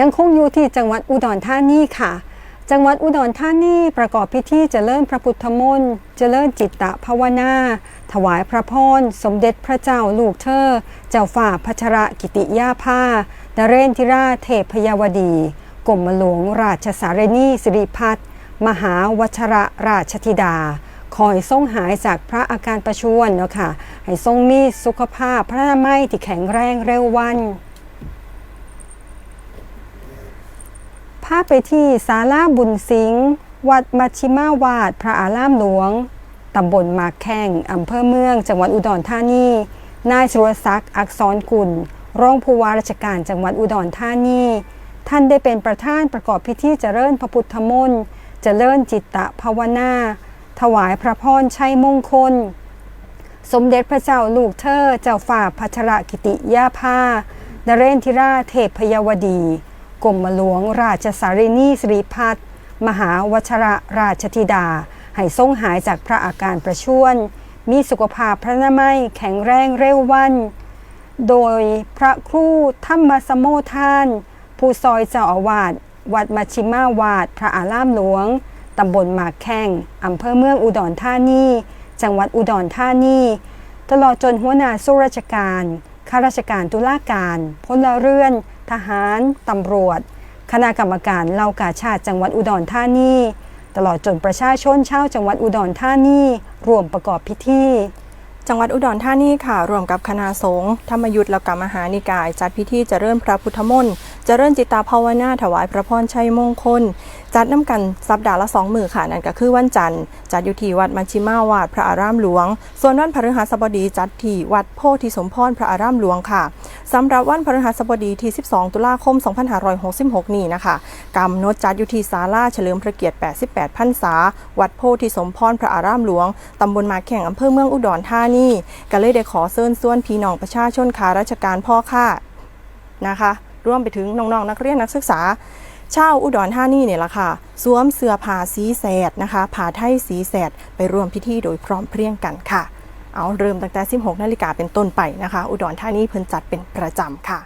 ยังคงอยู่ที่จังหวัดอุดรธานีค่ะ จังหวัดอุดรธานีประกอบพิธีเจริญพระพุทธมนต์เจริญจิตตภาวนา ถวายพระพรสมเด็จพระเจ้าลูกเธอ เจ้าฝ่าพัชรกิติยาภานเรนทิราเทพยาวดีกรมหลวงราชสารนีสิริพัฒน์มหาวัชระราชธิดา คอยทรงหายจากพระอาการประชวรเนาะค่ะให้ทรงมีสุขภาพพระนามัยที่แข็งแรงเร็ววัน พาไปที่ศาลาบุญสิงห์วัดมัชชิมาวาดพระอารามหลวง ตำบลมาแข้งอำเภอเมือง จังหวัดอุดรธานี นายสุรศักดิ์อักษรกุล รองผู้ว่าราชการจังหวัดอุดรธานี ท่านได้เป็นประธานประกอบพิธีเจริญพระพุทธมนต์ เจริญจิตตภาวนา ถวายพระพรชัยมงคล สมเด็จพระเจ้าลูกเธอ เจ้าฝ่าพัชรกิติยาภานเรนทิราเทพยวดี กรมหลวงราชสารินีสิริพัฒน์มหาวชรราชธิดา ให้ทรงหายจากพระอาการประชวรมีสุขภาพพระนามัยแข็งแรงเร็ววัน โดยพระครูธรรมสมโมทาน ผู้ซอยเจ้าอาวาสวัดมัชิมาวาดพระอารามหลวง ตำบลหมากแข้งอำเภอเมืองอุดรธานี จังหวัดอุดรธานี ตลอดจนหัวหน้าสู้ราชการ ข้าราชการตุลาการพลเรือน ทหาร ตำรวจ คณะกรรมการเหล่ากาชาติจังหวัดอุดรธานี ตลอดจนประชาชนชาวจังหวัดอุดรธานีรวมประกอบพิธีจังหวัดอุดรธานีค่ะ รวมกับคณะสงฆ์ธรรมยุทธ์และกรรมหานิกาย จัดพิธีเจริญพระพุทธมนต์เจริญจิตตาภาวนาถวายพระพรชัยมงคล จัดน้ำกันสัปดาห์ละสองมือค่ะ นั่นก็คือวันจันทร์ จัดอยู่ที่วัดมัชชิมาวาดพระอารามหลวง ส่วนวันพฤหัสบดีจัดที่วัดโพธิสมพรพระอารามหลวงค่ะ สำหรับวันพฤหัสบดีที่ 12 ตุลาคม 2566 นี้นะคะกำหนดจัดอยู่ที่ศาลาเฉลิมพระเกียรติ 88 พรรษา วัดโพธิสมพรพระอารามหลวง ตำบลมาแข่งอำเภอเมืองอุดรธานีก็เลยได้ขอเชิญส่วนพี่น้องประชาชนข้าราชการพ่อค้านะคะรวมไปถึงน้องๆนักเรียนนักศึกษาชาวอุดรธานีเนี่ยละค่ะ สวมเสื้อผ้าสีแสดนะคะผ้าไทยสีแสดไปร่วมพิธีโดยพร้อมเพรียงกันค่ะ เอาเริ่มตั้งแต่ 16นาฬิกาเป็นต้นไปนะคะ อุดรธานีเพิ่นจัดเป็นประจำค่ะ